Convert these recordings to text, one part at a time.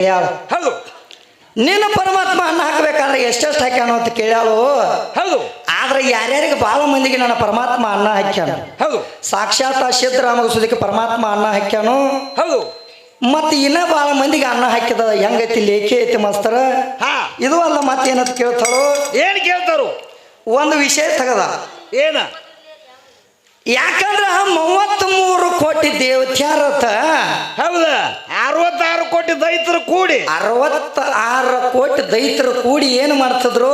ಯಾಳು ಹೌದು. ನಿನ್ನ ಪರಮಾತ್ಮ ಅನ್ನ ಹಾಕ್ಬೇಕಾದ್ರೆ ಎಷ್ಟೆಷ್ಟು ಹಾಕ್ಯಾನೋ ಅಂತ ಕೇಳ್ಯಾಳು. ಹೌದು. ಆದ್ರೆ ಯಾರ್ಯಾರಿಗೆ ಭಾಳ ಮಂದಿಗೆ ನನ್ನ ಪರಮಾತ್ಮ ಅನ್ನ ಹಾಕ್ಯಾನ? ಹೌದು. ಸಾಕ್ಷಾತ್ ಸಿದ್ದರಾಮಗ ಸುದಿಗೆ ಪರಮಾತ್ಮ ಅನ್ನ ಹಾಕ್ಯಾನು? ಹೌದು. ಮತ್ತೆ ಇನ್ನ ಭಾಳ ಮಂದಿಗೆ ಅನ್ನ ಹಾಕಿದ ಹೆಂಗೈತಿ ಲೇಖಿ ಐತಿ ಮಾಸ್ತರ? ಹಾ. ಇದು ಅಲ್ಲ ಮತ್ತೇನಂತ ಕೇಳ್ತಾರೋ ಏನ್ ಕೇಳ್ತಾರೋ? ಒಂದು ವಿಷಯ ತಗದ. ಏನ? ಯಾಕಂದ್ರ ಮೂವತ್ತ್ ಮೂರು ಕೋಟಿ ದೇವತ್ಯಾರತ? ಹೌದ? ಅರವತ್ತಾರು ಕೋಟಿ ದೈತರು ಕೂಡಿ. ಅರವತ್ತ ಆರು ಕೋಟಿ ದೈತರು ಕೂಡಿ ಏನು ಮಾಡ್ತಿದ್ರು?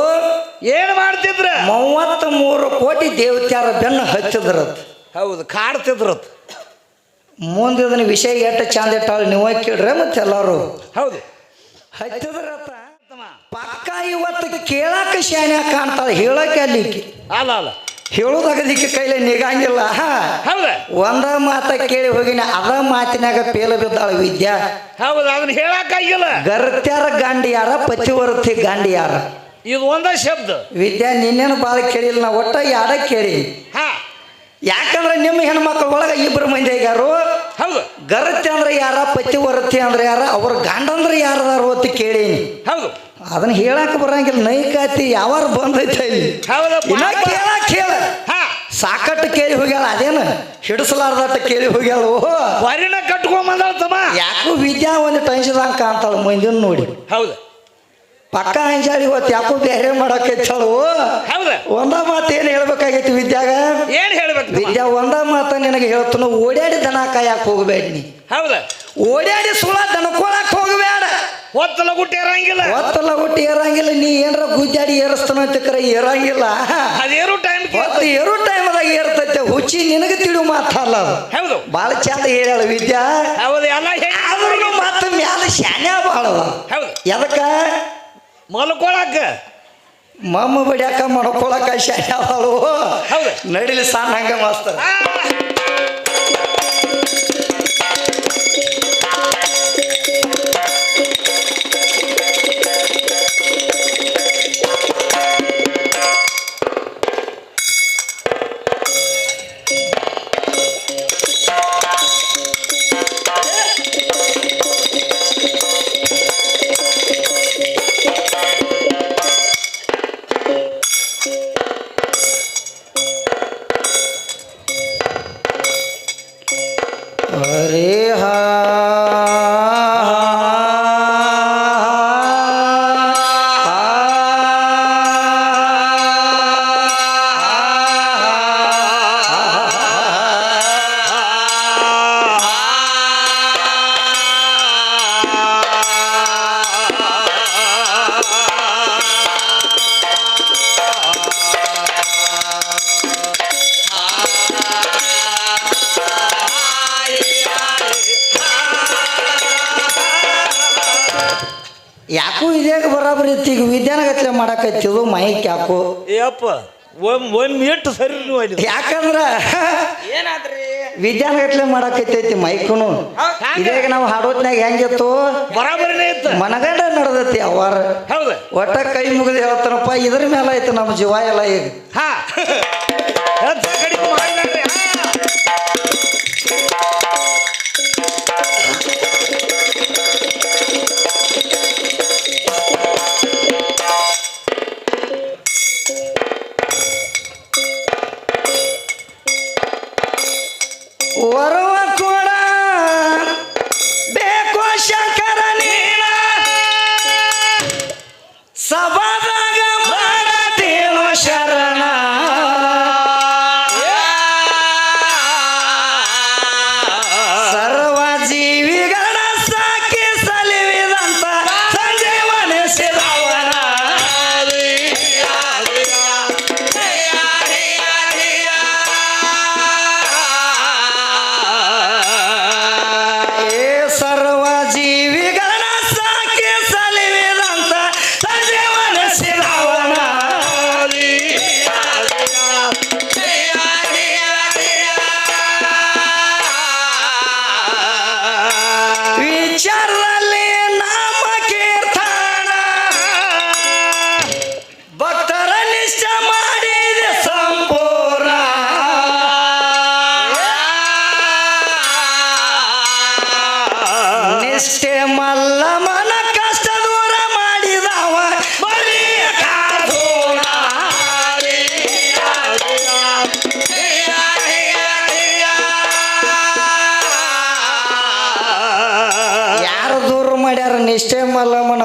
ಏನ್ ಮಾಡ್ತಿದ್ರ? ಮೂವತ್ತ್ ಮೂರು ಕೋಟಿ ದೇವತ್ಯಾರ ಬೆನ್ನು ಹಚ್ಚಿದ್ರ ಹೌದು ಕಾಡ್ತಿದ್ರ ಮುಂದಿನ ವಿಷಯ ಎಟ್ಟ ಚಂದ ಇಟ್ಟಾಳ ನೀವು ಕೇಳ್ರೆ ಮತ್ತೆ ಎಲ್ಲಾರು. ಹೌದು. ಹಚ್ಚಿದ್ರ ಪಕ್ಕ ಇವತ್ತು ಕೇಳಾಕ ಶಾನ್ಯ ಕಾಣ್ತಾಳ ಹೇಳಕ್ಕೆ ಅಲ್ಲಿ ಅಲ್ಲ ಅಲ್ಲ. ಹೇಳೋದಾಗದಿಕ್ಕೆ ಕೈಲೇ ನಿಗಂಗಿಲ್ಲ. ಹೌದ? ಒಂದ ಮಾತ ಕೇಳಿ ಹೋಗಿನ ಅದ ಮಾತಿನಾಗ ಪೇಲ ಬಿದ್ದಾಳ ವಿದ್ಯಾ. ಹೌದು? ಅದನ್ನ ಹೇಳಕ್ಕಾಗಿಲ್ಲ. ಗರ್ತ್ಯಾರ ಗಾಂಡಿ ಯಾರ ಪತಿವರ್ತಿ ಗಾಂಡಿ ಯಾರ ಇದು ಒಂದ ಶಬ್ದ. ವಿದ್ಯಾ ನಿನ್ನೇನು ಬಾಳ ಕೇಳಿಲ್ಲ ನಾ ಒಟ್ಟ ಯಾರ ಕೇಳಿ. ಹಾ. ಯಾಕಂದ್ರೆ ನಿಮ್ಮ ಹೆಣ್ಮಕ್ಳ ಒಳಗ ಇಬ್ರು ಮಂದಿ ಆಗ್ಯಾರು. ಹೌದು. ಗರತಿ ಅಂದ್ರೆ ಯಾರ ಪತಿವರ್ತಿ ಅಂದ್ರೆ ಯಾರ ಅವ್ರ ಗಾಂಡಂದ್ರೆ ಯಾರದಾರು ಅಂತ ಕೇಳೀನಿ. ಹೌದು. ಅದನ್ನ ಹೇಳಕ್ ಬರಂಗಿಲ್ಲ. ನೈಕಾತಿ ಯಾವಾರ ಬಂದೈತೆ ಇಲ್ಲಿ ಕೇಳಕ್ ಹೇಳ ಸಾಕಟ್ಟು ಕೇಳಿ ಹೋಗ್ಯಾಳ ಅದೇನು? ಹಿಡಿಸಲಾರ್ದಟ್ಟ ಕೇಳಿ ಹೋಗ್ಯಾಳ. ವರಿನ ಕಟ್ಕೊಂಬಂದಾಳ ತಮ್ಮ. ಯಾಕೋ ವಿದ್ಯಾ ಒಂದು ಟೆನ್ಷನ್ ಕಾಣ್ತಾಳ ಮುಂದಿನ ನೋಡಿ. ಹೌದು. ಪಕ್ಕ ಅಂಜಾಡಿ ಇವತ್ತು ಯಾಕೋ ಬೇರೆ ಮಾಡಕೈತಾಳು ಒಂದ ಮಾತು ಏನು ಹೇಳ್ಬೇಕಾಗೈತಿ ವಿದ್ಯಾಗ? ಏನ್ ಹೇಳ್ಬೇಕು? ವಿದ್ಯಾ ಒಂದ ಮಾತ ನಿನಗೆ ಹೇಳ್ತಾನ ಓಡಾಡಿ ದನ ಯಾಕೆ ಹೋಗಬೇಡ ನೀ. ಹೌದ. ಓಡಾಡಿ ಸುಳ ದನಕೋಳಕ್ ಹೋಗಬೇಡ ಒತ್ತಲ ಗುಟ್ಟಿ ಇರಂಗಿಲ್ಲ ಒತ್ತಲ ಗುಟ್ಟಿ ಏರಂಗಿಲ್ಲ ನೀ ಏನ್ರ ಗುಜ್ಜಾಡಿ ಏರಿಸ್ತಾನ ಅಂತ ಕರೆ ಏರಂಗಿಲ್ಲ. ಅದೇನು ಟೈಮ್ ಒತ್ತು ಏರು ಟೈಮ್ದಾಗ ಏರ್ತೈತೆ ಹುಚ್ಚಿ ನಿನಗೆ ತಿಳಿದು ಮಾತಲ್ಲ ಅದು. ಹೌದು. ಭಾಳ ಚಂದ ಹೇಳ್ಯಾಳ ವಿದ್ಯಾ. ಹೌದು ಎಲ್ಲ ಆದ್ರೂ ಮತ್ತೆ ಮ್ಯಾಲ ಶಾನ್ಯ ಬಾಳದ ಹೌದು. ಎದಕ್ಕ? ಮಲ್ಕೊಳಕ. ಮಮ್ಮ ಬಡಿಯಾಕ ಮಾಡ್ಕೊಳಕ ಶಾನ್ಯ ಬಾಳು ಹೌದು. ನಡಿಲಿ ಸಣ್ಣ ಹಂಗ ಮಾಸ್ತರ. ವಿದ್ಯಾನಗತ್ಲೆ ಮಾಡಕತ್ತಿದು ಮೈಕ್ ಯಾಕೋ? ಏಪ್ಪ ಒಮ್ ಒಮ್ ಇಟ್ಟು ಸರಿ ನೀವು ಅಲ್ಲಿ. ಯಾಕಂದ್ರ ಏನಾದ್ರಿ? ವಿದ್ಯಾನಗತ್ಲೆ ಮಾಡಕತ್ತೈತಿ ಮೈಕುನು? ಇದಾಗ ನಾವು ಹಾಡೋತ್ನಾಗ ಹೆಂಗಿತ್ತು? ಬರಾಬರಿನೇ ಇತ್ತು. ಮನಗಂಡ ನಡೆದೈತಿ ಅವಾರ ಹೌದು. ಒಟ್ಟ ಕೈ ಮುಗಿದು ಹೇಳ್ತಾನಪ್ಪ ಇದ್ರ ಮೇಲೆ ಐತೆ ನಮ್ಮ ಜೀವ ಎಲ್ಲ ಈಗ. ಹಾ.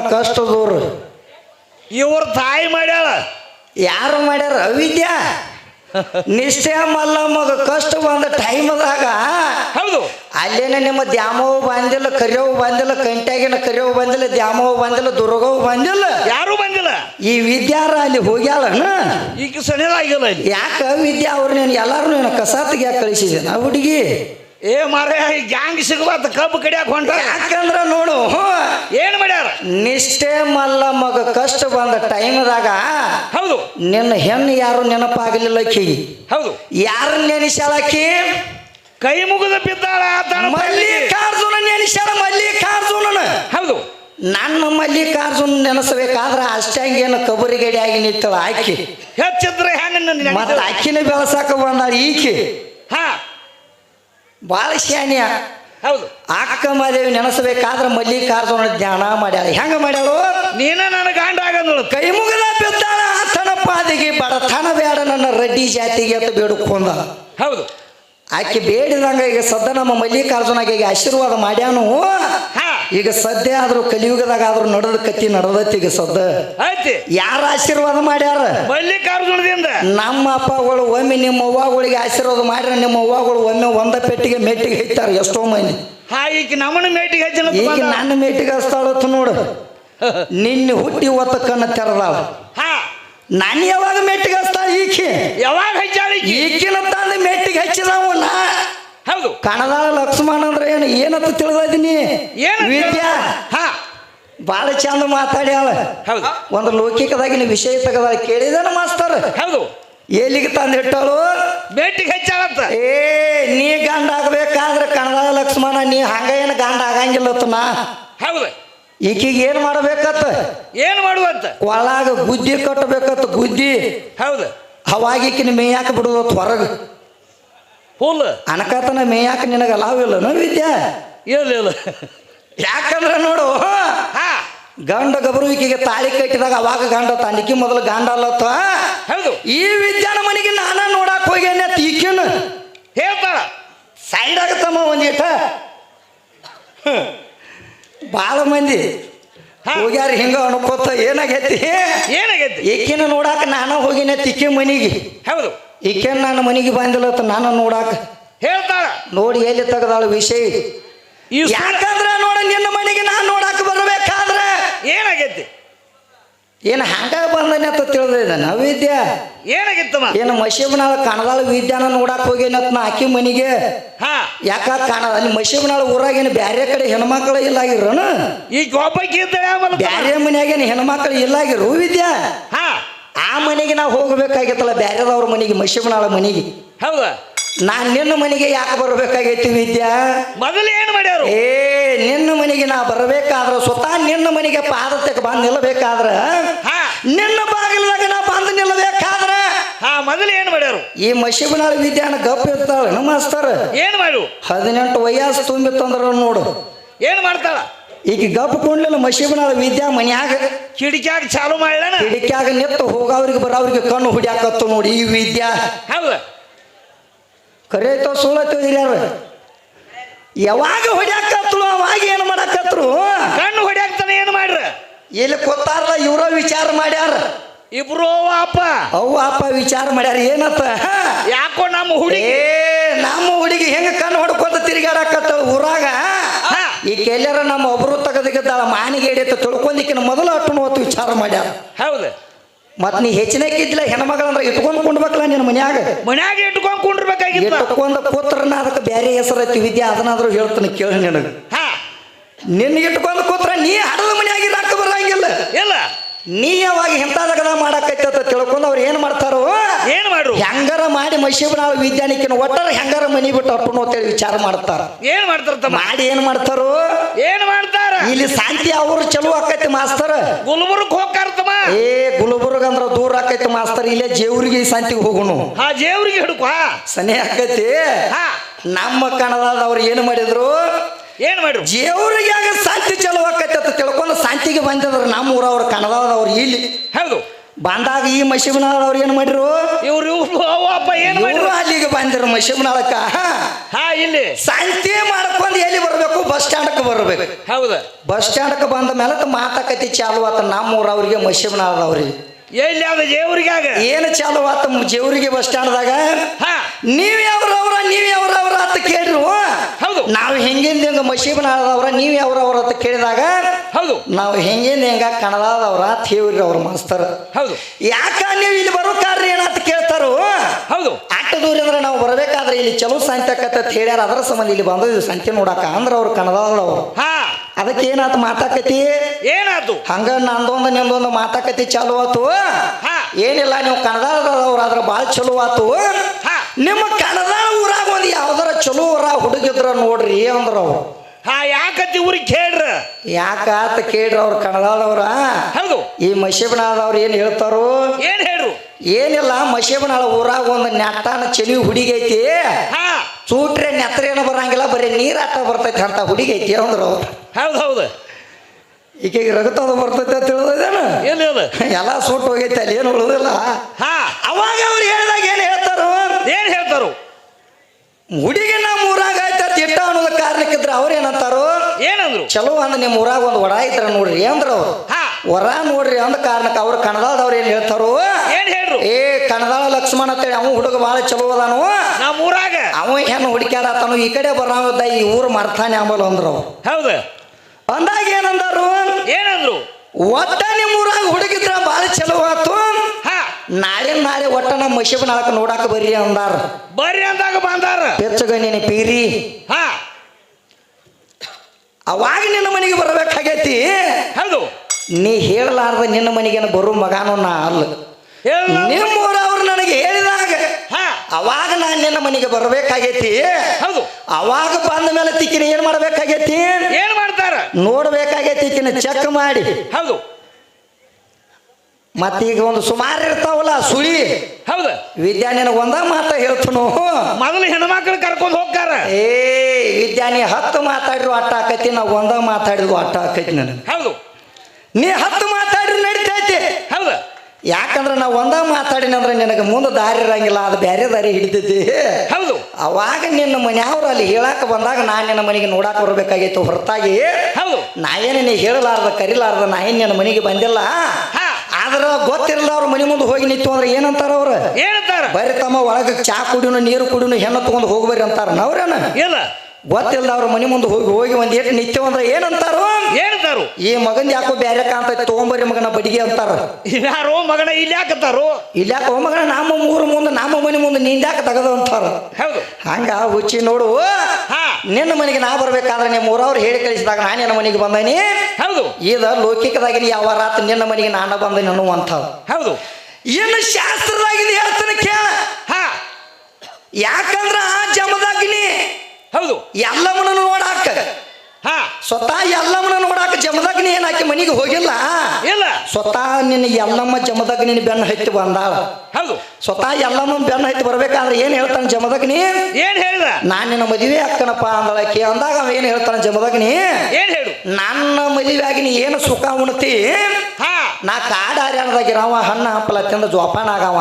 ಮಲ್ಲಮ್ಮನ ಕಷ್ಟ ದೂರ ಇವ್ರ ತಾಯಿ ಮಾಡ್ಯಾಳ. ಯಾರು ಮಾಡ್ಯಾರ? ಅವಿದ್ಯಾ? ನಿಷ್ಠೆ ಮಲ್ಲಮ್ಮಗ ಕಷ್ಟ ಬಂದ ಟೈಮ್ದಾಗ ಹೌದು. ಅಲ್ಲೇನ ನಿಮ್ಮ ದ್ಯಾಮವ್ ಬಂದಿಲ್ಲ ಕರಿಯವು ಬಂದಿಲ್ಲ ಕಂಟ್ಯಾಗಿನ ಕರಿಯವು ಬಂದಿಲ್ಲ ದ್ಯಾಮವ್ ಬಂದಿಲ್ಲ ದುರ್ಗವು ಬಂದಿಲ್ಲ. ಯಾರು ಬಂದಿಲ್ಲ. ಈ ವಿದ್ಯಾರ ಅಲ್ಲಿ ಹೋಗ್ಯಾಳ ಈಗ ಸಣ್ಣ ಇಲ್ಲಿ ಯಾಕ ವಿದ್ಯಾ ಅವ್ರು ನೀನು ಎಲ್ಲಾರು ನೀನು ಕಸಾತಿಗೆ ಯಾಕೆ ಕಳಿಸಿದೆ ನಾ ಹುಡುಗಿ. ಏ ಮಾರೇ ಗ್ಯಾಂಗ್ ಸಿಗಬಾರ್ದು ಕಬ್ಬು ಕಡಿಯಾಕ ಹೊಂಟ ಯಾಕಂದ್ರ ನೋಡು ಏನು ಮಾಡ್ಯಾರ? ನಿಷ್ಠೆ ಮಲ್ಲ ಮಗ ಕಷ್ಟ ಬಂದ ಟೈಮ್ದಾಗ ಹೌದು. ನಿನ್ನ ಹೆಣ್ಣು ಯಾರು ನೆನಪಾಗಲಿಲ್ಲ ಕಿ ಹೌದು. ಯಾರು ನೆನೆಸ್ಯಾಳಕಿ ಕೈ ಮುಗಿದ ಬಿದ್ದಾಳ. ಮಲ್ಲಿಕಾರ್ಜುನ ನೆನೆಸ್ಯಾಳ ಮಲ್ಲಿಕಾರ್ಜುನನ. ಹೌದು. ನನ್ನ ಮಲ್ಲಿಕಾರ್ಜುನ ನೆನೆಸ್ಬೇಕಾದ್ರ ಅಷ್ಟಾಂಗೇನು ಕಬರಿ ಗಡಿಯಾಗಿ ನಿಂತಳ ಆಕಿ. ಹೆಚ್ಚಿದ್ರೆ ಹೆಂಗ ಮತ್ತೆ ಅಕ್ಕಿನ ಬೆಳಸಾಕ ಬಂದಾಳ ಈಕಿ. ಹಾ ಬಾಳ ಶಾನ್ಯ ಹೌದು. ಅಕ್ಕ ಮಾದೇವಿ ನೆನೆಸಬೇಕಾದ್ರೆ ಮಲ್ಲಿಕಾರ್ಜುನ ಧ್ಯಾನ ಮಾಡ್ಯಾರ ಹೆಂಗ ಮಾಡ್ಯಾರು ನೀನ ನನ್ನ ಗಂಡ ಆಗಂದಳು. ಕೈ ಮುಗಿದ ಬಿದ್ದಾಳ ಆತನ ಪಾದಿಗೆ ಬಡತನ ಬೇಡ ನನ್ನ ರೆಡ್ಡಿ ಜಾತಿಗೆ ಅಂತ ಬೇಡುಕೊಂಡ. ಹೌದು. ಆಕೆ ಬೇಡಿದಂಗ ಈಗ ಸದ್ದ ನಮ್ಮ ಮಲ್ಲಿಕಾರ್ಜುನಗೆ ಆಶೀರ್ವಾದ ಮಾಡ್ಯಾನು. ಈಗ ಸದ್ಯ ಆದ್ರೂ ಕಲಿಯುಗದಾಗ ಆದ್ರೂ ನಡೆದ ಕತ್ತಿ ನಡೆದೈತಿ ಈಗ ಸದ್ದ. ಐತಿ ಯಾರ ಆಶೀರ್ವಾದ ಮಾಡ್ಯಾರ? ಮಲ್ಲಿಕಾರ್ಜುನದಿಂದ. ನಮ್ಮ ಅಪ್ಪಗಳು ಒಮ್ಮೆ ನಿಮ್ಮ ಅವ್ವಗಳಿಗೆ ಆಶೀರ್ವಾದ ಮಾಡ್ಯಾರ ನಿಮ್ಮ ಅವ್ವಗಳು ಒಮ್ಮೆ ಒಂದ ಪೆಟ್ಟಿಗೆ ಮೆಟ್ಟಿಗೆ ಹಿಡ್ತಾರ ಎಷ್ಟೋ ಮಂದಿ. ಹಾ ಈಗ ನಮ್ಮನ್ನ ಮೆಟ್ಟಿಗೆ ಹಚ್ಚಿನ ಈಗ ನನ್ನ ಮೆಟ್ಟಿಗೆ ಹಚ್ತಾಳತ್ತು ನೋಡು. ನಿನ್ನೆ ಹುಟ್ಟಿ ಒತ್ತ ಕಣ್ಣ ತೆರದಾಳ. ಹಾ. ನಾನು ಯಾವಾಗ ಮೆಟ್ಟಿಗೆ ಹಚ್ತಾಳ ಈಕೆ? ಯಾವಾಗ ಹಚ್ಚಾಳ ಈಕಿ? ಈಕಿನ ತಂದು ಮೆಟ್ಟಿಗೆ ಹೌದು ಕಣದಾಳ ಲಕ್ಷ್ಮಣ ಅಂದ್ರೆ ಏನು? ಏನಂತ ತಿಳಿದಿನಿ ಏನು ವಿದ್ಯಾ. ಹಾ. ಭಾಳ ಚಂದ ಮಾತಾಡ್ಯಾಳ ಹೌದು. ಒಂದು ಲೌಕಿಕದಾಗಿನ ವಿಷಯ ತೆಗೆದ ಕೇಳಿದನ ಮಾಸ್ತರ್. ಹೌದು. ಎಲ್ಲಿಗೆ ತಂದು ಇಟ್ಟಳು? ಭೇಟಿ ಹೆಚ್ಚಾಗತ್ತ ಏ ನೀ ಗಂಡ ಆಗ್ಬೇಕಾದ್ರೆ ಕಣದಾಳ ಲಕ್ಷ್ಮಣ ನೀ ಹಂಗ ಏನು ಗಂಡ ಆಗಂಗಿಲ್ಲತ್ತ ನಾ. ಹೌದು. ಈಕಿಗೆ ಏನು ಮಾಡ್ಬೇಕತ್ತ? ಏನ್ ಮಾಡುವಂತ? ಒಳಗ ಬುದ್ಧಿ ಕಟ್ಟಬೇಕತ್ತ ಗುದ್ದಿ ಹೌದು. ಅವಾಗಿಕಿನ ಮೇಯಾಕ ಬಿಡುದತ್ ಹೊರಗೆ. ಫುಲ್ ಅನಕತನ ಮೇಯಾಕ ನಿನಗೆ ಲಾವಿಲ್ಲ ವಿದ್ಯಾ? ಇಲ್ಲ ಇಲ್ಲ. ಯಾಕಂದ್ರೆ ನೋಡು ಹಾ ಗಂಡ ಗಬರುವಿಕೆಗೆ ತಾಳಿ ಕಟ್ಟಿದಾಗ ಅವಾಗ ಗಂಡ ತಾನಿಕಿ ಮೊದಲು ಗಂಡ ಅಲ್ಲತ್ತ? ಹೌದು. ಈ ವಿದ್ಯಾನ ಮನೆಗೆ ನಾನ ನೋಡಕ್ ಹೋಗ್ಯಾನೆ ತೀಕಿನ ಹೇಳ್ತಾಳ. ಸೈಡ್ ಆಗತ್ತಮ್ಮ ಒಂದಿಟ ಭಾಳ ಮಂದಿ. ಹೋಗ್ಯಾರ ಹಿಂಗ ಅನ್ಕೋತ ಏನಾಗೈತಿ? ಏನಾಗೈತಿ? ಈಕಿನ ನೋಡಾಕ ನಾನು ಹೋಗಿನ ತಿಕ್ಕಿ ಮನಿಗೆ. ಹೌದು. ಈಕೆನ್ ನನ್ನ ಮನೆಗೆ ಬಂದಿಲ್ಲತ್ತ ನಾನು ನೋಡಾಕ. ಹೇಳ್ತಾಳ. ನೋಡಿ ಎಲ್ಲಿ ತೆಗೆದಾಳ ವಿಷಯ. ಯಾಕಂದ್ರೆ ನೋಡ ನಿನ್ನ ಮನೆಗೆ ನಾನು ನೋಡಾಕ ಬರಬೇಕಾದ್ರೆ. ಏನಾಗೈತಿ? ಏನು ಹಂಗ ಬಂದನೆ ಅಂತ ತಿಳಿದಿದ್ದ ನಾ ವಿದ್ಯಾ. ಏನಾಗಿತ್ತಮ್ಮ ಏನು ಮಶೀಬ್ನಾಳ ಕಣದಾಳ ವಿದ್ಯಾನ ನೋಡಾಕ ಹೋಗೇನತ್ ನಾ ಆಕಿ ಮನಿಗೆ. ಹಾ. ಯಾಕ ಕಾಣ ಅಲ್ಲಿ ಮಶೀಬ್ನಾಳ ಊರಾಗ ಏನು ಬ್ಯಾರೆ ಕಡೆ ಹೆಣ್ಮಕ್ಳು ಇಲ್ಲ ಆಗಿರೋನು ಈಗ ಒಬ್ಬಕ್ಕೆ ಬ್ಯಾರೆ ಮನ್ಯಾಗೇನು ಹೆಣ್ಮಕ್ಳು ಇಲ್ಲ ಆಗಿರು ವಿದ್ಯಾ? ಹಾ. ಆ ಮನೆಗೆ ನಾವು ಹೋಗಬೇಕಾಗಿತ್ತಲ್ಲ ಬ್ಯಾರದವ್ರ ಮನೆಗೆ ಮಶಿಮನಾಳ ಮನೆಗೆ. ಹೌದ? ನಾನ್ ನಿನ್ನ ಮನೆಗೆ ಯಾಕೆ ಬರಬೇಕಾಗೈತಿ ವಿದ್ಯಾ? ಮೊದಲು ಏನು ಮಾಡ್ಯಾರು? ಏ ನಿನ್ನ ಮನೆಗೆ ನಾ ಬರಬೇಕಾದ್ರ ಸ್ವತಃ ನಿನ್ನ ಮನೆಗೆ ಪಾದಕ್ಕೆ ಬಂದು ನಿಲ್ಲಬೇಕಾದ್ರ ಹಾ. ನಿನ್ನ ಬಾಗಿಲದಾಗ ನಾ ಬಂದು ನಿಲ್ಲಬೇಕಾದ್ರ. ಹಾ ಮೊದಲು ಏನು ಮಾಡ್ಯಾರು? ಈ ಮಶಿಬನಾಳ ವಿದ್ಯಾನ ಗಪ್ ಇರ್ತಾಳ ನಮಸ್ತಾರ ಏನು ಏನ್ ಮಾಡು? ಹದಿನೆಂಟು ವಯಸ್ಸು ತುಂಬಿತ್ತಂದ್ರ ನೋಡು. ಏನು ಮಾಡ್ತಾಳ? ಈಗ ಗಪ್ ಕೊಂಡ್ಲಿಲ್ಲ ಮಶೀಬನಾದ ವಿದ್ಯಾ ಮನ್ಯಾಗ. ಕಿಡಿಕ್ಯಾಗ ಚಾಲು ಮಾಡ್ಯಾನ. ಕಿಡಿಕ್ಯಾಗ ನಿತ್ತು ಹೋಗವ್ರಿಗೆ ಬರೋರಿಗೆ ಕಣ್ಣು ಹುಡ್ಯಾಕತ್ತು ನೋಡಿ ಈ ವಿದ್ಯಾ. ಹೌದ? ಕರೆಯತ್ತೋ ಸುಳ್ಳತ್ತೋ ಹಿರಿಯರು ಯಾವಾಗ ಹೊಡ್ಯಾಕತ್ರು ಅವಾಗ ಏನು ಮಾಡಾಕತ್ರು ಕಣ್ಣು ಹೊಡ್ಯಾಕ್ತಾನೆ ಏನು ಮಾಡ್ರ? ಎಲ್ಲಿ ಕೂತಾರಲ್ಲ ಇವ್ರ ವಿಚಾರ ಮಾಡ್ಯಾರ. ಇಬ್ರು ಅಪ್ಪ. ಅವ್ವ ಅಪ್ಪ ವಿಚಾರ ಮಾಡ್ಯಾರ ಏನತ್ತ? ಯಾಕೋ ನಮ್ಮ ಹುಡುಗಿ ನಮ್ಮ ಹುಡುಗಿ ಹೆಂಗ ಕಣ್ಣು ಹೊಡ್ಕೊತ ತಿರುಗಾಡಕತ್ತಳ ಊರಾಗ. ಈ ಕೆಲರ ನಮ್ಮ ಒಬ್ರು ತೆಗೆದಿದ್ದಾಳ ಮಾನಿಗೆ ಅಂತ ತಿಳ್ಕೊಂಡಿಕ್ಕಿನ ಮೊದಲು ಅಟ್ಟು ಹೊತ್ತು ವಿಚಾರ ಮಾಡ್ಯಾರ. ಹೌದು. ಮತ್ ನೀ ಹೆಚ್ಚಿನಕ್ಕಿದ್ಲ ಹೆಣ್ಮಗಳಂದ್ರೆ ಇಟ್ಕೊಂಡ್ ಕುಂಡ್ಬೇಕಲ್ಲ ನಿನ್ನ ಮನ್ಯಾಗ? ಮನ್ಯಾಗ ಇಟ್ಕೊಂಡ್ ಕುಂಡ್ರಬೇಕಾಗಿತ್ತ. ಇಟ್ಕೊಂಡ ಕೂತ್ರನ ಅದಕ್ಕೆ ಬೇರೆ ಹೆಸರು ಐತಿ ವಿದ್ಯೆ ಅದನ್ನಾದ್ರೂ ಹೇಳ್ತಾನೆ ಕೇಳಿ ನಿನಗೆ. ಹಾ. ನಿನ್ನ ಇಟ್ಕೊಂಡ್ ಕೂತ್ರ ನೀ ಹಡದ ಮನೆಯಾಗಿ ಇರಾಕ ಬರಂಗಿಲ್ಲ. ಇಲ್ಲ. ನೀ ಯಾವಾಗ ಇಂಥದಗದ ಮಾಡಕೈತೆ ಅಂತ ತಿಳ್ಕೊಂಡು ಅವ್ರು ಏನು ಮಾಡ್ತಾರೋ? ಏನು ಮಾಡ್ರು? ಹೆಂಗಾರ ಮಾಡಿ ಮಶೀಬನಾಳ ವಿದ್ಯಾನಿಕಿನ ಒಟ್ಟಾರೆ ಹೆಂಗಾರ ಮನಿ ಬಿಟ್ಟು ಅಪ್ಪನು ಅಂತೇಳಿ ವಿಚಾರ ಮಾಡ್ತಾರ. ಏನು ಮಾಡ್ತಾರ ಮಾಡಿ ಏನ್ ಮಾಡ್ತಾರೋ? ಏನು ಮಾಡ್ತಾರ? ಇಲ್ಲಿ ಶಾಂತಿ ಅವ್ರು ಚಲೋ ಆಕೈತಿ ಮಾಸ್ತರ್. ಗುಲ್ಬರ್ಗ್ ಹೋಗ್ತಾರ ತಮ್ಮ. ಏ ಗುಲ್ಬರ್ಗ ಅಂದ್ರ ದೂರ ಆಕೈತಿ ಮಾಸ್ತರ್. ಇಲ್ಲೇ ಜೇವ್ರಿಗೆ ಶಾಂತಿಗೆ ಹೋಗುನು. ಹಾ ಜೇವ್ರಿಗೆ ಹಿಡ್ಕೊ ಸನಿ ಆಕೈತಿ. ನಮ್ಮ ನಮ್ಮ ಅವ್ರು ಏನು ಮಾಡಿದ್ರು? ಏನ್ ಮಾಡ್ರಿ? ದೇವ್ರಿಗೆ ಆಗ ಶಾಂತಿ ಚಲೋ ಆಕೈತೆ ಅಂತ ತಿಳ್ಕೊಂಡು ಶಾಂತಿಗೆ ಬಂದಿದ್ರು ನಮ್ಮ ಊರವ್ರ ಕನ್ನಡದವ್ರು ಇಲ್ಲಿ. ಹೌದು. ಬಂದಾಗ ಈ ಮಶಿಬನಾಳದವ್ರು ಏನು ಮಾಡಿರು? ಇವ್ರು ಇವ್ರು ಏನು ಅಲ್ಲಿಗೆ ಬಂದಿರು ಮಶಿಬನಾಳಕ್ಕ ಹಾ. ಇಲ್ಲಿ. ಶಾಂತಿ ಮಾಡ್ಕೊಂಡು ಎಲ್ಲಿ ಬರಬೇಕು? ಬಸ್ ಸ್ಟ್ಯಾಂಡ್ಗೆ ಬರಬೇಕು. ಹೌದು. ಬಸ್ ಸ್ಟ್ಯಾಂಡ್ಗೆ ಬಂದ ಮೇಲೆ ಮಾತುಕತೆ ಚಾಲು ಆತ ನಮ್ಮೂರವ್ರಿಗೆ ಮಶಿಬನಾಳದವ್ರಿಗೆ ಎಲ್ಲಿ ಅದ ಜೇವ್ರಿಗೆ ಏನು ಚಾಲು ಆತ ಜೇವ್ರಿಗೆ ಬಸ್ ಸ್ಟ್ಯಾಂಡ್ದಾಗ? ಹಾ. ಯಾವ್ರು ನೀವ್ ಯಾವ್ರವ್ರ ಅಂತ ಕೇಳ್ರು ಹೌದು. ನಾವು ಹೆಂಗಿಂದ ಹೆಂಗ ನೀವು ನೀವ್ ಯಾವ್ರವ್ರ ಅಂತ ಕೇಳಿದಾಗ ಹೌದು. ನಾವು ಹೆಂಗಿಂದ ಹೆಂಗ ಕನ್ನಡದವ್ರ ಥೇವ್ರಿ ಅವ್ರ ಮಾಸ್ತರ್ ಹೌದು. ಯಾಕ ನೀವು ಇಲ್ಲಿ ಬರೋಕಾರ್ರಿ ಏನಂತ ಕೇಳ್ತಾರು? ಹೌದು. ಅಟ್ಟ ದೂರ ಅಂದ್ರೆ ನಾವು ಬರಬೇಕಾದ್ರೆ ಇಲ್ಲಿ ಚಲೋ ಸಂತೆ ಆಕತ್ತ ಹೇಳ್ಯಾರ. ಅದರ ಸಂಬಂಧ ಇಲ್ಲಿ ಬಂದಿದ್ವಿ ಸಂತೆ ನೋಡಾಕ ಅಂದ್ರ ಅವ್ರು ಕನ್ನಡದವ್ರು ಹಾ. ಅದಕ್ಕೆ ಏನಾತ ಮಾತಾಕತಿ ಏನಾತು ಹಂಗ ನಂದೊಂದು ನಿಂದೊಂದು ಮಾತಾಕತಿ ಚಾಲು ಆತು. ಏನಿಲ್ಲ ನೀವು ಕನ್ನಡದವ್ರು ಆದ್ರೆ ಭಾಳ ಚಲೋ ಆತು. ನಿಮ್ಮ ಕನ್ನಡ ಊರಾಗ ಒಂದು ಯಾವ್ದಾರ ಚಲೋ ಅರ ಹುಡುಗಿದ್ರ ನೋಡ್ರಿ ಅಂದ್ರ ಅವ್ರು. ಹಾ ಯಾಕತ್ತಿ ಊರಿಗೆ ಕೇಳ್ರ? ಯಾಕಾತ ಕೇಳ್ರಿ ಅವ್ರು ಕನ್ನಡದವ್ರ? ಹೌದು. ಈ ಮಶೀಬನಾಳದವ್ರು ಏನು ಹೇಳ್ತಾರು? ಏನ್ ಹೇಳ್ರು? ಏನಿಲ್ಲ ಮಶೀಬನಾಳ ಊರಾಗ ಒಂದು ನೆಟ್ಟಾನ ಚೆಲಿ ಹುಡುಗಿ ಐತಿ ಚೂಟ್ರೆ ನೆತ್ತರೇನು ಬರಂಗಿಲ್ಲ ಬರೀ ನೀರಾಟ ಬರ್ತೈತಿ ಅಂತ ಹುಡುಗಿ ಐತಿ ಅಂದ್ರು ಅವ್ರು. ಹೌದು ಹೌದು. ಈಕೆಗೆ ರಗತದ ಬರ್ತೈತೆ ಅಂತ ತಿಳಿದೇನು ಎಲ್ಲಿ ಅದ? ಎಲ್ಲ ಸೂಟ್ ಹೋಗೈತೆ ಅಲ್ಲಿ ಏನು ಉಳಿದಿಲ್ಲ. ಹಾ. ಅವಾಗ ಅವ್ರು ಹೇಳಿದಾಗ ಏನು ಹೇಳ್ತಾರು? ಏನು ಹೇಳ್ತಾರು? ಹುಡುಗಿ ನಮ್ಮ ಊರಾಗ ಆಯ್ತ ತಿಟ್ಟ ಅನ್ನೋದು ಕಾರಣಕ್ಕಿದ್ರೆ ಅವ್ರು ಏನಂತಾರು ಏನಂದ್ರು ಚಲೋ ಅಂದ್ರೆ ನಿಮ್ಮ ಊರಾಗ ಒಂದು ವಡ ಐತ್ರ ನೋಡ್ರಿ ಅಂದ್ರು. ಅವ್ರು ಹಾ. ವರ ನೋಡ್ರಿ ಅಂದ ಕಾರಣಕ್ಕೆ ಅವ್ರು ಕನ್ನಡದವ್ರು ಏನು ಹೇಳ್ತಾರು? ಏನ್ ಹೇಳ್ರು? ಏ ಕಣದಾಳ ಲಕ್ಷ್ಮಣ ಅಂತೇಳಿ ಅವ ಹುಡುಗ ಭಾಳ ಚಲೋ ಅದಾನು? ನಮ್ಮ ಊರಾಗ. ಅವ ಹುಡುಕ್ಯಾರ ತಾನು ಈ ಕಡೆ ಬರೋದ ಈ ಊರು ಮರ್ತಾನೆ ಅಂಬಲ್ ಅಂದ್ರು ಅವ್ರು ಹೌದು? ಅಂದಾಗ ಏನಂದರು? ಏನಂದ್ರು? ಒಟ್ಟ ನಿಮ್ಮ ಊರಾಗ ಹುಡುಗಿದ್ರ ಭಾಳ ಚಲೋ ಆತು. ನಾಳೆ ನಾಳೆ ಒಟ್ಟ ನಮ್ಮ ಮಶಿಬ್ ನಾಳಕ ನೋಡಾಕ ಬರ್ರಿ ಅಂದಾರ. ಬರ್ರಿ ಅಂದಾಗ ಬಂದಾರ. ಬೆಚ್ಚಗಣ್ಣಿನ ಪೀರಿ. ಹಾ. ಅವಾಗ ನಿನ್ನ ಮನೆಗೆ ಬರಬೇಕಾಗೈತಿ. ಹೌದು. ನೀ ಹೇಳಲಾರ್ದ ನಿನ್ನ ಮನೆಗೇನು ಬರೋ ಮಗಾನು ನಾ ಅಲ್ಲ. ನಿಮ್ಮೂರ ನಿಮ್ಮೂರವ್ರು ನನಗೆ ಹೇಳಿದಾಗ ಹಾ. ಅವಾಗ ನಾನು ನಿನ್ನ ಮನೆಗೆ ಬರಬೇಕಾಗೈತಿ. ಹೌದು. ಅವಾಗ ಬಂದ ಮೇಲೆ ತಿಕ್ಕಿನ ಏನ್ ಮಾಡ್ಬೇಕಾಗೈತಿ? ಏನ್ ಮಾಡ್ತಾರ? ನೋಡ್ಬೇಕಾಗೈತಿ ಈಕಿನ ಚೆಕ್. ಮಾಡಿ. ಹೌದು. ಮತ್ತೀಗ ಒಂದು ಸುಮಾರು ಇರ್ತಾವಲ್ಲ ಸುಳಿ. ಹೌದು. ವಿದ್ಯಾ ನಿನಗೆ ಒಂದ ಮಾತ ಹೇಳ್ತನು. ಮೊದಲು ಹೆಣ್ಮಕ್ಳು ಕರ್ಕೊಂಡು ಹೋಗ್ತಾರ. ಏ ವಿದ್ಯಾ ನೀ ಹತ್ತು ಮಾತಾಡಿದ್ರು ಅಟ್ಟ ಆಕೈತಿ ನಾವು ಒಂದ ಮಾತಾಡಿದ್ರು ಅಟ್ಟ ಆಕೈತಿ ನನಗೆ. ಹೌದು. ನೀ ಹತ್ತು ಮಾತಾಡಿದ್ರು ನಡೀತೈತಿ. ಹೌದು. ಯಾಕಂದ್ರೆ ನಾವು ಒಂದ ಮಾತಾಡಿನಂದ್ರೆ ನಿನಗೆ ಮುಂದೆ ದಾರಿ ಇರಂಗಿಲ್ಲ ಅದು ಬೇರೆ ದಾರಿ ಹಿಡಿತೈತಿ. ಹೌದು. ಅವಾಗ ನಿನ್ನ ಮನೆಯವ್ರು ಅಲ್ಲಿ ಹೇಳಾಕ ಬಂದಾಗ ನಾನು ನಿನ್ನ ಮನೆಗೆ ನೋಡಾಕ ಬರಬೇಕಾಗಿತ್ತು ಹೊರತಾಗಿ. ಹೌದು. ನಾ ಏನು ನೀ ಹೇಳಲಾರ್ದ ಕರಿಲಾರ್ದ ನಾ ಏನು ನಿನ್ನ ಮನೆಗೆ ಬಂದಿಲ್ಲ ಹಾ ಆದ್ರೆ ಗೊತ್ತಿರಲ್ಲ ಅವ್ರ ಮನೆ ಮುಂದೆ ಹೋಗಿ ನಿಂತು ಅಂದ್ರೆ ಏನಂತಾರ ಅವ್ರ? ಏನಂತಾರ? ಬರೀ ತಮ್ಮ ಒಳಗ ಚಾ ಕುಡಿನು ನೀರು ಕುಡಿನು ಹೆಣ್ಣು ತಗೊಂಡು ಹೋಗ್ಬೇರಿ ಅಂತಾರ. ನವ್ರೇನ? ಇಲ್ಲ. ಗೊತ್ತಿಲ್ಲ ಅವ್ರ ಮನೆ ಮುಂದೆ ಹೋಗಿ ಹೋಗಿ ಒಂದು ಎಷ್ಟು ನಿತ್ಯ ಅಂದ್ರೆ ಏನಂತಾರು? ಏನಂತಾರು? ಈ ಮಗನ್ ಯಾಕೋ ಬ್ಯಾರೆ ಕಾಣ್ತೈತಿ ತಗೊಂಬರ್ರಿ ಮಗನ ಬಡಿಗೆ ಅಂತಾರ. ಯಾರೋ ಮಗನ ಇಲ್ಲಿ ಹಾಕತ್ತಾರು ಇಲ್ಲಿ ಯಾಕೋ ಮಗನ ನಮ್ಮ ಮೂರು ಮುಂದೆ ನಮ್ಮ ಮನೆ ಮುಂದೆ ನಿಂತ್ಯಾಕೆ ತಗದು ಅಂತಾರ. ಹೌದು. ಹಂಗ ಹುಚ್ಚಿ ನೋಡು. ಹಾ. ನಿನ್ನ ಮನೆಗೆ ನಾ ಬರ್ಬೇಕಾದ್ರೆ ನಿಮ್ಮ ಊರವ್ರು ಹೇಳಿ ಕಳಿಸಿದಾಗ ನಾನು ನಿನ್ನ ಮನೆಗೆ ಬಂದೇನಿ. ಹೌದು. ಇದ ಲೌಕಿಕದಾಗಿನ ಯಾವ ರಾತ್ರಿ ನಿನ್ನ ಮನೆಗೆ ನಾನು ಬಂದೆ ಅನ್ನುವಂಥದ್ದು ಹೌದು. ಏನು ಶಾಸ್ತ್ರದಾಗಿನ ಹೇಳ್ತಾನೆ ಕೇಳ. ಹಾ. ಯಾಕಂದ್ರ ಆ ಜಮದಾಗಿನಿ ಹೌದು. ಎಲ್ಲಮ್ಮನ ನೋಡಾಕ ಹಾ. ಸ್ವತಃ ಎಲ್ಲಮ್ಮನ ನೋಡಾಕ ಜಮದಗ್ನಿ ಏನ್ ಆಕೆ ಮನೆಗೆ ಹೋಗಿಲ್ಲ? ಇಲ್ಲ. ಸ್ವತಃ ನಿನ್ನ ಎಲ್ಲಮ್ಮ ಜಮದಗ್ನಿ ಬೆನ್ನ ಹತ್ತಿ ಬಂದಾಳ. ಹೌದು. ಸ್ವತಃ ಎಲ್ಲಮ್ಮ ಬೆನ್ನ ಹತ್ತಿ ಬರ್ಬೇಕಾದ್ರೆ ಏನ್ ಹೇಳ್ತಾನೆ ಜಮದಗ್ನಿ? ಏನ್ ಹೇಳ್ದ? ನಾನು ನಿನ್ನ ಮದುವೆ ಅಕ್ಕನಪ್ಪ ಅಂದಳಕ್ಕೆ ಅಂದಾಗ ಅವ ಏನ್ ಹೇಳ್ತಾನೆ ಜಮದಗ್ನಿ? ಏನ್ ಹೇಳು? ನನ್ನ ಮದುವೆ ಆಗಿ ನೀ ಏನು ಸುಖ ಉಣ್ತಿ? ಹಾ. ನಾ ಕಾಡ ಹರ್ಯಾಣದಾಗಿರವ ಹಣ್ಣ ಹಂಪಲ ತಿಂದ ಜೋಪಾನ ಆಗವ.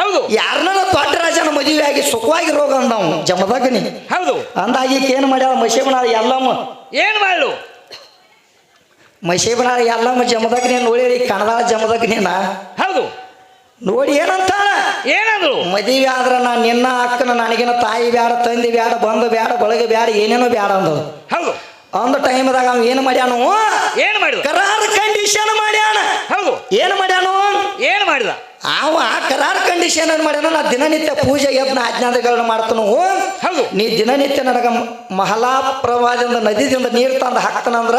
ಹೌದು. ಯಾರನ್ನ ದೊಡ್ಡ ರಾಜನ ಮದುವೆ ಆಗಿ ಸುಖವಾಗಿ ರೋಗ ಅಂದವ್ ಜಮದಗ್ನಿ. ಹೌದು. ಅಂದಾಗಿ ಏನ್ ಮಾಡ್ಯಾಳ ಮಶೀಬನಾಳ ಎಲ್ಲಮ್ಮ ಏನ್ ಮಾಡು ಮಶೀಬನಾಳ ಎಲ್ಲಮ್ಮ ಜಮದಗ್ನಿ ನೋಡಿ ಕನ್ನಡ ಜಮದಗ್ನಿನ. ಹೌದು. ನೋಡಿ ಏನಂತ ಏನಂದ್ರು ಮದುವೆ ಆದ್ರ ನಾ ನಿನ್ನ ಅಕ್ಕನ ನನಗಿನ ತಾಯಿ ಬ್ಯಾಡ ತಂದಿ ಬ್ಯಾಡ ಬಂದು ಬ್ಯಾಡ ಬಳಗ ಬ್ಯಾಡ ಏನೇನೋ ಬ್ಯಾಡ ಅಂದಳು. ಹೌದು. ಒಂದು ಟೈಮ್ದಾಗ ಅವ ಏನು ಮಾಡ್ಯಾನು? ಏನು ಮಾಡಿದ ಕರಾರ್ ಕಂಡೀಷನ್ ಹೌದು ಏನು ಮಾಡ್ಯಾನು? ಏನು ಮಾಡಿದ? ಅವ ಕರಾರ್ ಕಂಡೀಷನ್ ಏನ್ ಮಾಡ್ಯಾನ? ನಾ ದಿನನಿತ್ಯ ಪೂಜೆ ಯತ್ನ ಆಜ್ಞಾನಗಳನ್ನ ಮಾಡ್ತಾನು. ಹೌದು. ನೀ ದಿನನಿತ್ಯ ನನಗ ಮಹಲಾ ಪ್ರವಾಹದಿಂದ ನದಿದಿಂದ ನೀರು ತಂದು ಹಾಕ್ತಾನಂದ್ರ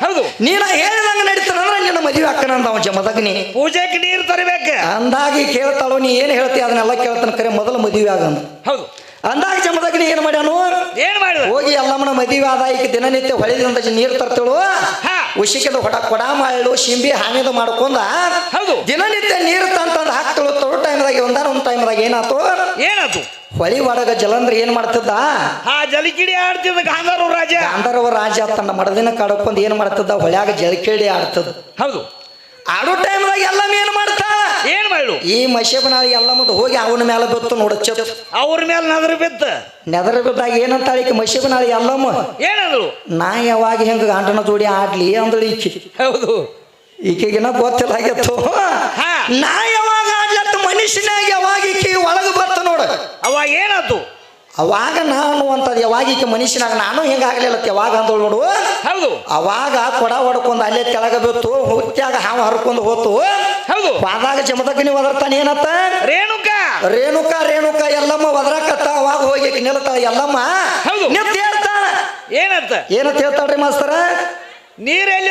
ಹೌದು. ನೀನ ಹೇಳಿದಂಗ ನಡೀತಾನಂದ್ರ ನಿನ್ನ ಮದುವೆ ಹಾಕ್ತಾನಂದ ಅವ ಜಮದಗ್ನಿ. ಪೂಜೆಗೆ ನೀರು ತರಬೇಕು. ಅಂದಾಗಿ ಕೇಳ್ತಾಳು ನೀ ಏನು ಹೇಳ್ತಿ? ಅದನ್ನೆಲ್ಲ ಕೇಳ್ತಾನ ಕರೆ ಮೊದಲು ಮದುವೆ ಆಗಂದ ಹೌದು. ಅಂದಾಗ ಚಮದಕ್ಕೆ ಏನು ಮಾಡ್ಯಾನು? ಏನ್ ಮಾಡ ಹೋಗಿ ಎಲ್ಲಮ್ಮನ ಮದುವೆ ಆದ ಈಗ ದಿನನಿತ್ಯ ಹೊಳೆದಿಂದ ನೀರು ತರ್ತೇಳು. ಹಾ. ಉಸಿಕದ ಹೊಡ ಕೊಡ ಮಾಡಲು ಶಿಂಬಿ ಹಾನಿದ ಮಾಡ್ಕೊಂಡ ಹೌದು. ದಿನನಿತ್ಯ ನೀರು ತಂತಂದು ಹಾಕ್ತಳು. ತೊಳು ಟೈಮ್ದಾಗ ಒಂದಾರ ಒಂದು ಟೈಮ್ದಾಗ ಏನಾತು? ಏನಾತು? ಹೊಳಿ ಒಳಗ ಜಲಂದ್ರ ಏನ್ ಮಾಡ್ತಿದ್ದ? ಹಾ ಜಲಕಿಡಿ ಆಡ್ತಿದ್ದ ಗಾಂಧರ್ವ ರಾಜ. ಗಾಂಧರ್ವ ರಾಜ ತನ್ನ ಮಡದಿನ ಕಡ್ಕೊಂಡ್ ಏನ್ ಮಾಡ್ತಿದ್ದ? ಹೊಳ್ಯಾಗ ಜಲಕಿಡಿ ಆಡ್ತದ ಹೌದು. ಆಡೋ ಟೈಮ್ದಾಗ ಎಲ್ಲ ಏನ್ ಮಾಡ್ತಾಳ ಏನ್ ಮಾಡು ಈ ಮಶೇಬನಾಳಿ ಎಲ್ಲ ಮುಂದೆ ಹೋಗಿ ಅವನ ಮೇಲೆ ಬಿತ್ತು ನೋಡ ಚೆಪ್. ಅವ್ರ ಮೇಲೆ ನದ್ರ ಬಿದ್ದ. ನೆದರ ಬಿದ್ದಾಗ ಏನಂತಾಳೆ ಈಕೆ ಮಶೇಬನಾಳಿ ಎಲ್ಲಮ್ಮ ಏನಂದ್ರು ನಾ ಯಾವಾಗ ಹೆಂಗ ಗಂಡನ ಜೋಡಿ ಆಡ್ಲಿ ಅಂದಳು ಈಕೆ. ಹೌದು. ಈಕೆಗಿನ ಗೊತ್ತಿಲ್ಲ ಆಗಿತ್ತು ಹಾ. ನಾ ಯಾವಾಗ ಆಡ್ಲತ್ತ ಮನುಷ್ಯನಾಗಿ ಯಾವಾಗ ಈಕೆ ಒಳಗೆ ಬತ್ತ ನೋಡ. ಅವಾಗ ಏನಾತು ಅವಾಗ ನಾನು ಅನ್ನುವಂಥದ್ದು ಯಾವಾಗ ಈಗ ಮನುಷ್ಯನಾಗ ನಾನು ಹಿಂಗಾಗ್ಲಿಲ್ಲ ಯಾವಾಗ ಅಂದಳು ನೋಡು. ಹೌದು. ಅವಾಗ ಕೊಡ ಹೊಡ್ಕೊಂಡು ಅಲ್ಲೇ ಕೆಳಗೆ ಬಿತ್ತು ಹುತ್ಯಾಗ ಹಾವು ಹರ್ಕೊಂಡು ಹೋತು. ಹೌದು. ಪಾದಾಗ ನೀವು ಒದರ್ತಾನೆ ಏನತ್ತ? ರೇಣುಕ. ರೇಣುಕ ರೇಣುಕ ಎಲ್ಲಮ್ಮ ಒದರಕತ್ತ ಅವಾಗ ಹೋಗಿ ನಿಲ್ತ ಎಲ್ಲಮ್ಮ ಹೌದು. ಹೇಳ್ತಾಳ. ಏನಂತ? ಏನಂತ ಹೇಳ್ತಾಳ್ರಿ ಮಾಸ್ತರ? ನೀರೆಲ್ಲಿ